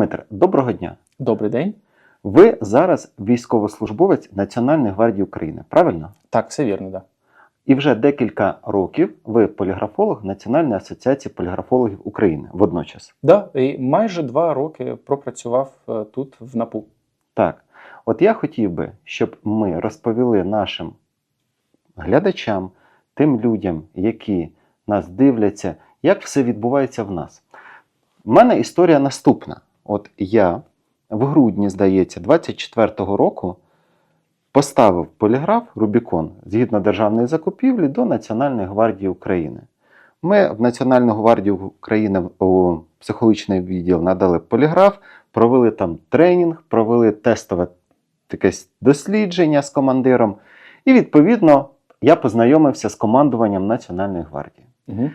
Дмитре, доброго дня. Добрий день. Ви зараз військовослужбовець Національної гвардії України, правильно? Так, все вірно, да. І вже декілька років ви поліграфолог Національної асоціації поліграфологів України водночас. Да, і майже два роки пропрацював е, тут в НАПУ. Так, от я хотів би, щоб ми розповіли нашим глядачам, тим людям, які нас дивляться, як все відбувається в нас. У мене історія наступна. От я в грудні, здається, 24-го року поставив поліграф Рубікон згідно державної закупівлі до Національної гвардії України. Ми в Національну гвардію України у психологічний відділ надали поліграф, провели там тренінг, провели тестове якесь дослідження з командиром. І, відповідно, я познайомився з командуванням Національної гвардії. Угу.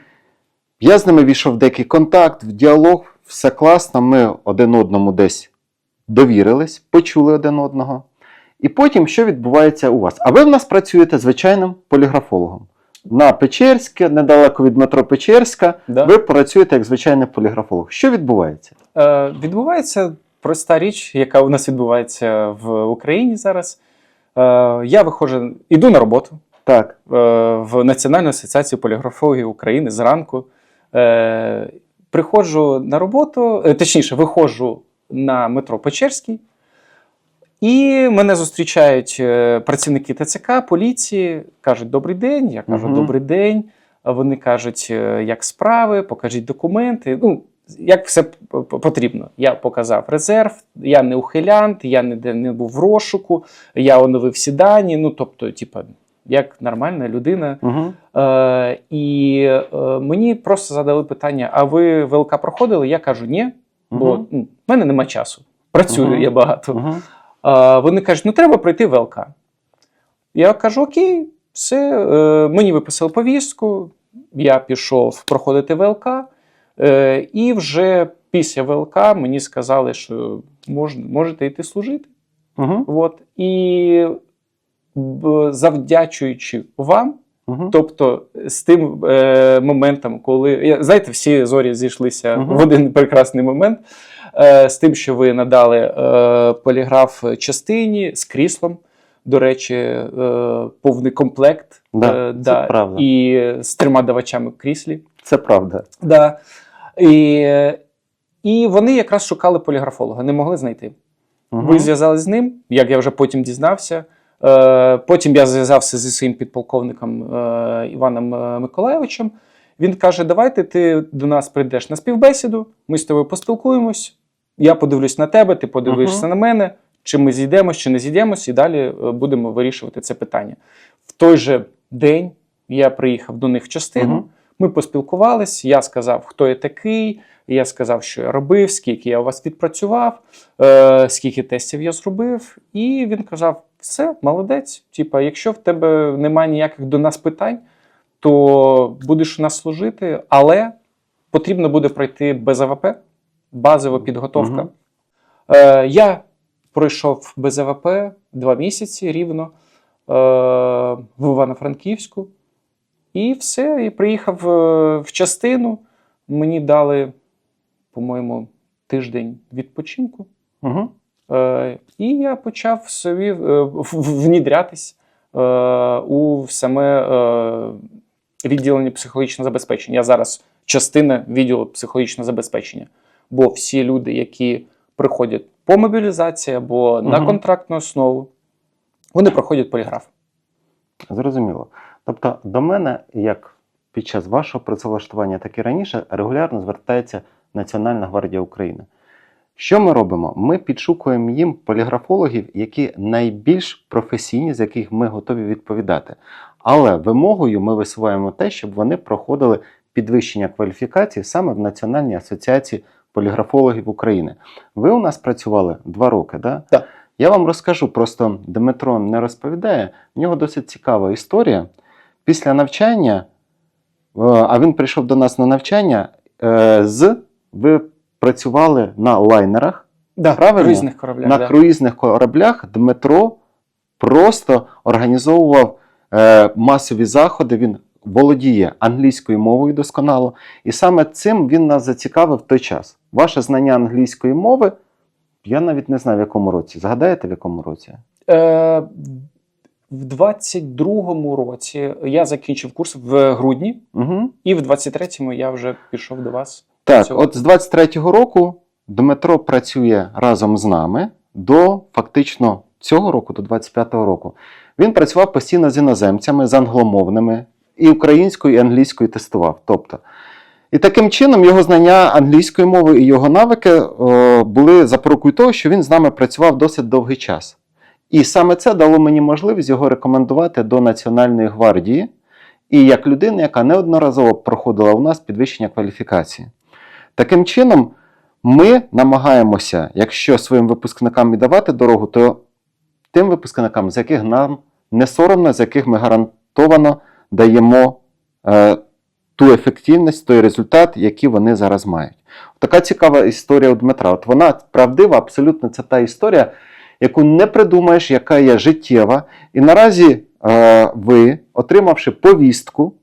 Я з ними війшов в деякий контакт, в діалог, все класно. Ми один одному десь довірились, почули один одного. І потім, що відбувається у вас? А ви в нас працюєте звичайним поліграфологом. На Печерське, недалеко від метро Печерська, Да. ви працюєте як звичайний поліграфолог. Що відбувається? Е, відбувається проста річ, яка у нас відбувається в Україні зараз. Е, я виходжу, іду на роботу Так. е, в Національну асоціацію поліграфологів України зранку. Е, приходжу на роботу, е, точніше, виходжу на метро Печерський. І мене зустрічають е, працівники ТЦК, поліції, кажуть добрий день. Я кажу, Мгм. добрий день. Вони кажуть, е, як справи, покажіть документи. Ну, як все потрібно. Я показав резерв, я не ухилянт, я ніде не був в розшуку, я оновив всі дані. Ну, тобто, типа, як нормальна людина. Угу. Е, і е, мені просто задали питання: а ви ВЛК проходили? Я кажу, ні, бо Угу. в мене нема часу. Працюю Мгм. я багато. Угу. А, вони кажуть, ну треба пройти ВЛК. Я кажу, окей, все. Е, мені виписали повістку, я пішов проходити ВЛК, е, і вже після ВЛК мені сказали, що мож, можете йти служити. Угу. От. І завдячуючи вам, Угу. Тобто з тим е, моментом, коли знаєте, всі зорі зійшлися Мгм. в один прекрасний момент, е, з тим, що ви надали е, поліграф частині з кріслом. До речі, е, повний комплект Да, це правда. і з трьома давачами в кріслі. Це правда. Да. І, і вони якраз шукали поліграфолога, не могли знайти. Угу. Ви зв'язалися з ним, як я вже потім дізнався. Е, Потім я зв'язався зі своїм підполковником е, Іваном е, Миколаєвичем. Він каже: Давайте ти до нас прийдеш на співбесіду, ми з тобою поспілкуємось. Я подивлюсь на тебе, ти подивишся Мгм. на мене, чи ми зійдемось, чи не зійдемось, і далі будемо вирішувати це питання. В той же день я приїхав до них в частину. Мгм. Ми поспілкувались. Я сказав, хто я такий. Я сказав, що я робив, скільки я у вас відпрацював, е, скільки тестів я зробив. І він казав: все, молодець. Типа, якщо в тебе немає ніяких до нас питань, то будеш у нас служити, але потрібно буде пройти без АВП, базова підготовка. Е, я пройшов без АВП два місяці рівно е, в Івано-Франківську. І все, і приїхав е, в частину. Мені дали, по-моєму, тиждень відпочинку. Угу. Е, і я почав собі е, внідрятись е, у саме відділення психологічного забезпечення. Я зараз частина відділу психологічного забезпечення. Бо всі люди, які приходять по мобілізації або на контрактну основу, вони проходять поліграф. Зрозуміло. Тобто до мене, як під час вашого працевлаштування, так і раніше, регулярно звертається Національна гвардія України. Що ми робимо? Ми підшукуємо їм поліграфологів, які найбільш професійні, з яких ми готові відповідати. Але вимогою ми висуваємо те, щоб вони проходили підвищення кваліфікації саме в Національній асоціації поліграфологів України. Ви у нас працювали два роки, да? Так. Я вам розкажу, просто Дмитро не розповідає. В нього досить цікава історія. Після навчання, е, а він прийшов до нас на навчання, е, з ви працювали на лайнерах, Да, Правильно? різних кораблях. на да. круїзних кораблях. Дмитро просто організовував е, масові заходи. Він володіє англійською мовою досконало, і саме цим він нас зацікавив в той час. ваше знання англійської мови, я навіть не знаю в якому році. Згадаєте, в якому році? Е, в 22-му році я закінчив курс в грудні, Угу. і в 23-му я вже пішов до вас. Так, працювати. от з 23-го року Дмитро працює разом з нами до фактично цього року, до 25-го року. Він працював постійно з іноземцями, з англомовними, і українською, і англійською тестував. Тобто, і таким чином його знання англійської мови і його навики о, були запорукою того, що він з нами працював досить довгий час. І саме це дало мені можливість його рекомендувати до Національної гвардії, і як людина, яка неодноразово проходила у нас підвищення кваліфікації. Таким чином, ми намагаємося, якщо своїм випускникам і давати дорогу, то тим випускникам, з яких нам не соромно, з яких ми гарантовано даємо е, ту ефективність, той результат, який вони зараз мають. Така цікава історія у Дмитра. От вона правдива, абсолютно це та історія, яку не придумаєш, яка є життєва. І наразі е, ви, отримавши повістку,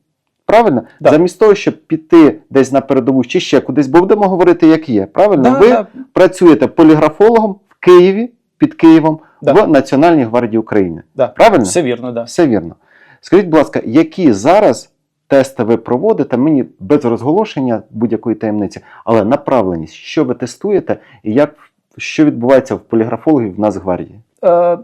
правильно, Да. замість того, щоб піти десь на передову чи ще кудись, бо будемо говорити, як є. Правильно, Да, ви да. працюєте поліграфологом в Києві під Києвом Да. в Національній гвардії України. Да. Правильно? Все вірно, да. Все вірно. Скажіть, будь ласка, які зараз тести ви проводите? Мені без розголошення будь-якої таємниці, але направленість, що ви тестуєте і як, що відбувається в поліграфологів в Нацгвардії? Е,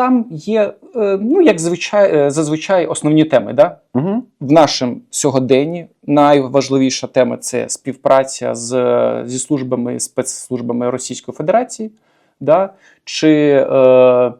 там є, е, ну, як звичай, е, зазвичай, основні теми. Да? Угу. В нашому сьогоденні найважливіша тема це співпраця з, зі службами, спецслужбами Російської Федерації, да? чи е,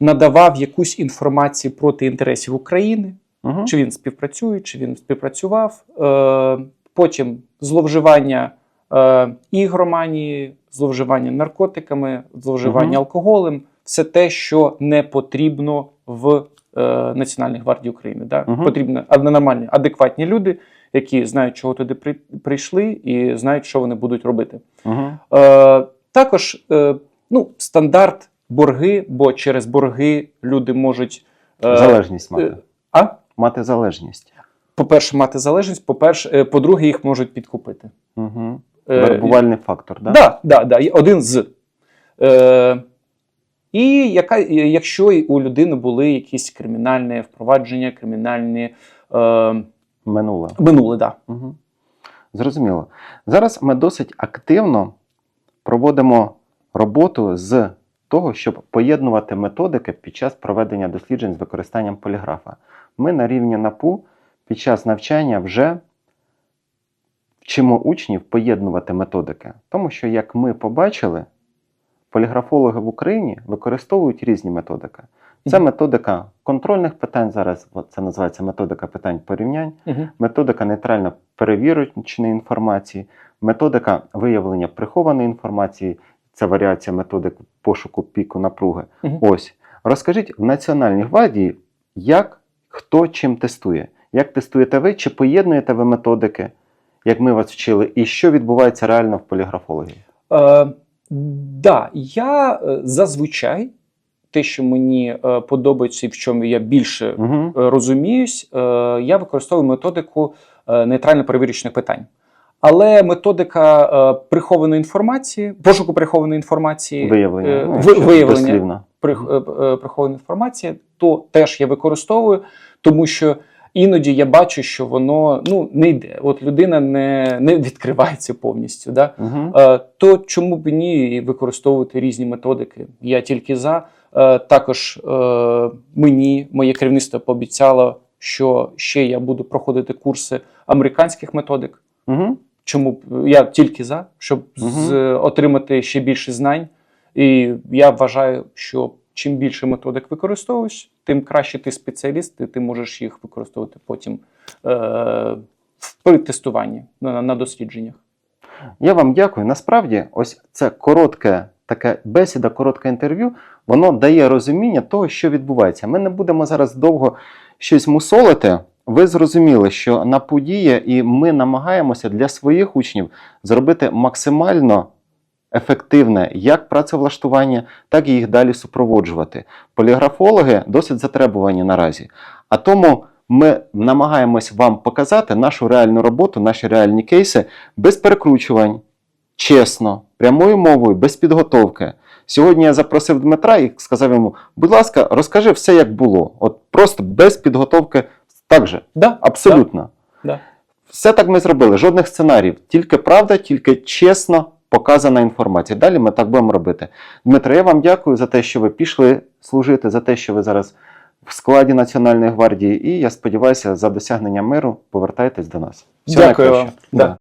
надавав якусь інформацію проти інтересів України, Угу. чи він співпрацює, чи він співпрацював. Е, потім зловживання е, ігроманії, зловживання наркотиками, зловживання Мгм. алкоголем все те, що не потрібно в е, Національній гвардії України. Да? Мгм. Потрібно ад- нормальні, адекватні люди, які знають, чого туди при, прийшли, і знають, що вони будуть робити. Угу. Е, також е, ну, стандарт борги, бо через борги люди можуть. е, Залежність мати. е, а? Мати залежність. По-перше, мати залежність, по-перше, е, по-друге, їх можуть підкупити. Угу. Е, Вербувальний фактор, так? Да, да, да, є один з. Е, і яка, якщо у людини були якісь кримінальні впровадження, кримінальні е, Минуле. минуле, да. Угу. Зрозуміло. Зараз ми досить активно проводимо роботу з того, щоб поєднувати методики під час проведення досліджень з використанням поліграфа. Ми на рівні НАПУ під час навчання вже вчимо учнів поєднувати методики. Тому що, як ми побачили, поліграфологи в Україні використовують різні методики. Це методика контрольних питань зараз, от це називається методика питань порівнянь Угу. методика нейтрально перевірочної інформації, методика виявлення прихованої інформації, це варіація методик пошуку піку напруги. Мгм. Ось розкажіть в Національній гвардії, як хто чим тестує? Як тестуєте ви, чи поєднуєте ви методики, як ми вас вчили, і що відбувається реально в поліграфології? Е, да, я е, зазвичай те, що мені е, подобається і в чому я більше Угу. розуміюсь, я використовую методику е, нейтрально-перевірочних питань. Але методика е, прихованої інформації, пошуку прихованої інформації, Виявлення. е, ну, виявлення прих- е, е, прихованої інформації, то теж я використовую, тому що іноді я бачу, що воно ну, не йде. От людина не, не відкривається повністю. Да? Угу. Е, то чому б ні використовувати різні методики? Я тільки за. Е, Також е, мені моє керівництво пообіцяло, що ще я буду проходити курси американських методик. Угу. Чому б я тільки за, щоб з, отримати ще більше знань. І я вважаю, що чим більше методик використовуєш, тим краще ти спеціаліст, і ти можеш їх використовувати потім е, при тестуванні на, на дослідженнях. Я вам дякую. Насправді, ось це коротке таке бесіда, коротке інтерв'ю, воно дає розуміння того, що відбувається. Ми не будемо зараз довго щось мусолити. Ви зрозуміли, що на події, і ми намагаємося для своїх учнів зробити максимально ефективне як працевлаштування, так і їх далі супроводжувати. Поліграфологи досить затребувані наразі. А тому ми намагаємось вам показати нашу реальну роботу, наші реальні кейси без перекручувань, чесно, прямою мовою, без підготовки. Сьогодні я запросив Дмитра і сказав йому: будь ласка, розкажи все, як було. От просто без підготовки. Так же, Да, абсолютно. Да. Все так ми зробили, жодних сценаріїв. Тільки правда, тільки чесно показана інформація. Далі ми так будемо робити. Дмитро, я вам дякую за те, що ви пішли служити, за те, що ви зараз в складі Національної гвардії. І я сподіваюся, за досягнення миру повертайтесь до нас. Все Дякую вам. Да.